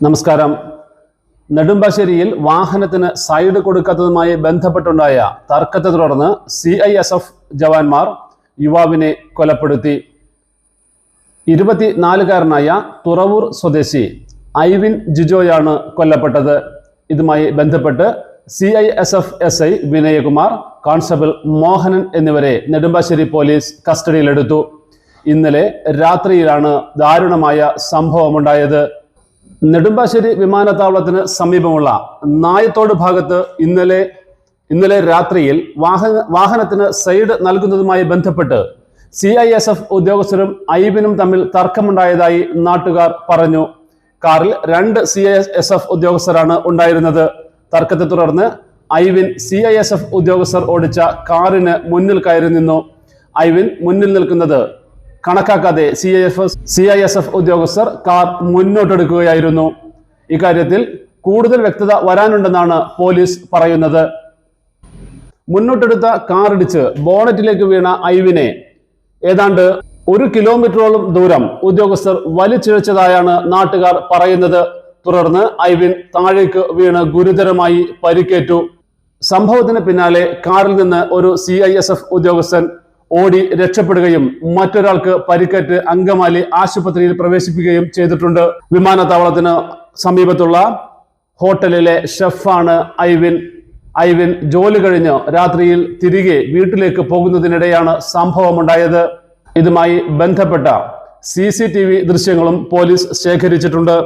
നമസ്കാരം. നെടുമ്പാശ്ശേരിയിൽ വാഹനത്തിന് സൈഡ് കൊടുക്കാത്തതുമായി ബന്ധപ്പെട്ടുണ്ടായ തർക്കത്തെ തുടർന്ന് സി ഐ എസ് എഫ് ജവാന്മാർ യുവാവിനെ കൊലപ്പെടുത്തി. ഇരുപത്തിനാലുകാരനായ തുറവൂർ സ്വദേശി ഐവിൻ ജിജോയാണ് കൊല്ലപ്പെട്ടത്. ഇതുമായി ബന്ധപ്പെട്ട് C I S F S I Vinayakumar constable Mohanan എന്നിവരെ നെടുമ്പാശ്ശേരി പോലീസ് കസ്റ്റഡിയിലെടുത്തു. ഇന്നലെ രാത്രിയിലാണ് ദാരുണമായ സംഭവമുണ്ടായത്. നെടുമ്പാശ്ശേരി വിമാനത്താവളത്തിന് സമീപമുള്ള നായത്തോട് ഭാഗത്ത് ഇന്നലെ ഇന്നലെ രാത്രിയിൽ വാഹന വാഹനത്തിന് സൈഡ് നൽകുന്നതുമായി ബന്ധപ്പെട്ട് സി ഐ എസ് എഫ് ഉദ്യോഗസ്ഥരും ഐബിനും തമ്മിൽ തർക്കമുണ്ടായതായി നാട്ടുകാർ പറഞ്ഞു. കാറിൽ രണ്ട് സി ഐ എസ് എഫ് ഉദ്യോഗസ്ഥരാണ് ഉണ്ടായിരുന്നത്. തർക്കത്തെ തുടർന്ന് Ivin C I S F ഉദ്യോഗസ്ഥർ ഓടിച്ച കാറിന് മുന്നിൽ കയറി നിന്നു. ഐവിൻ മുന്നിൽ നിൽക്കുന്നത് കണക്കാക്കാതെ C I F C I S F ഉദ്യോഗസ്ഥർ കാർ മുന്നോട്ടെടുക്കുകയായിരുന്നു. ഇക്കാര്യത്തിൽ കൂടുതൽ വ്യക്തത വരാനുണ്ടെന്നാണ് പോലീസ് പറയുന്നത്. മുന്നോട്ടെടുത്ത കാറിടിച്ച് ബോണറ്റിലേക്ക് വീണ ഐവിനെ ഏതാണ്ട് ഒരു കിലോമീറ്ററോളം ദൂരം ഉദ്യോഗസ്ഥർ വലിച്ചിഴച്ചതായാണ് നാട്ടുകാർ പറയുന്നത്. തുടർന്ന് ഐവിൻ താഴേക്ക് വീണ് ഗുരുതരമായി പരിക്കേറ്റു. സംഭവത്തിന് പിന്നാലെ കാറിൽ നിന്ന് ഒരു സി എസ് ഉദ്യോഗസ്ഥൻ ഓടി രക്ഷപ്പെടുകയും മറ്റൊരാൾക്ക് പരിക്കേറ്റ് അങ്കമാലി ആശുപത്രിയിൽ പ്രവേശിപ്പിക്കുകയും ചെയ്തിട്ടുണ്ട്. വിമാനത്താവളത്തിന് സമീപത്തുള്ള ഹോട്ടലിലെ ഷെഫാണ് ഐവിൻ. ഐവിൻ ജോലി കഴിഞ്ഞ് രാത്രിയിൽ തിരികെ വീട്ടിലേക്ക് പോകുന്നതിനിടെയാണ് സംഭവമുണ്ടായത്. ഇതുമായി ബന്ധപ്പെട്ട സി സി ടി വി ദൃശ്യങ്ങളും പോലീസ് ശേഖരിച്ചിട്ടുണ്ട്.